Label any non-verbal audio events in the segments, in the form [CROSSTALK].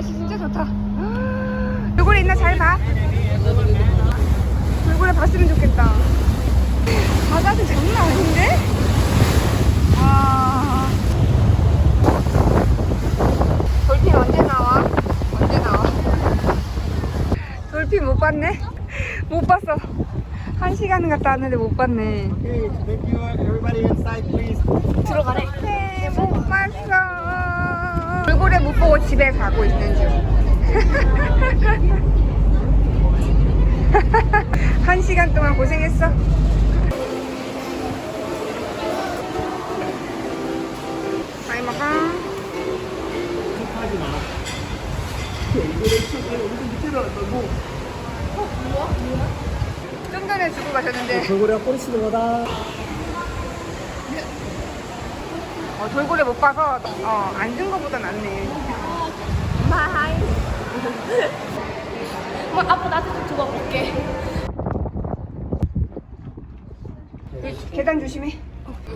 좋다. 돌고래 있나 잘 봐. 돌고래 봤으면 좋겠다. 바다도 장난 아닌데? 와. 돌핀 언제 나와? 언제 나와? 돌핀 못 봤네? 못 봤어. 한 시간 갔다 왔는데 못 봤네. 들어가래. 네, 못 봤어. 보고 집에 가고 있는 중. [LAUGHS] 한 시간 동안 고생했어. 많이 먹어. 하지 마. 밑에로 왔다고. 좀 전에 주고 가셨는데 돌고래가 꼬리 치는 거다. 어, 돌고래 못 봐서 어, 안준 거보다 낫네. 마이. [LAUGHS] 뭐 아빠 나한테 좀 줘봐 볼게. 그 계단 조심해.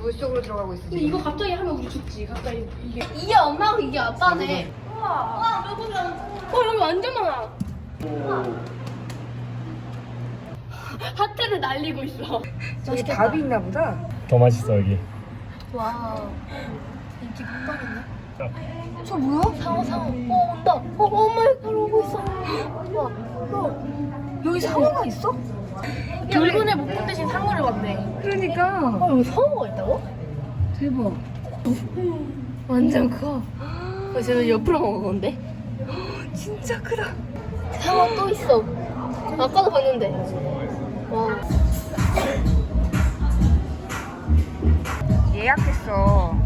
물속으로 들어가고 있어. 근데 이거 갑자기 하면 우리 죽지. 가까이 이게 이게 엄마고 이게 아빠네. 와, 와 여기 어 여기 완전 많아. 하트를 날리고 있어. 저기 답이 있나 보다. 더 맛있어 여기. 와. 인기 폭발했네. 자, 저 뭐야? 상어 상어. 어 온다. 어 엄마 여기 오고 있어. 와. 어. 여기 상어가 있어? 못본 대신 상어를 봤네. 그러니까 어 여기 상어가 있다고? 대박. 완전 커. 어, 쟤는 옆으로 먹었는데? 진짜 크다. 상어 또 있어. 아까도 봤는데. 와. 예약했어.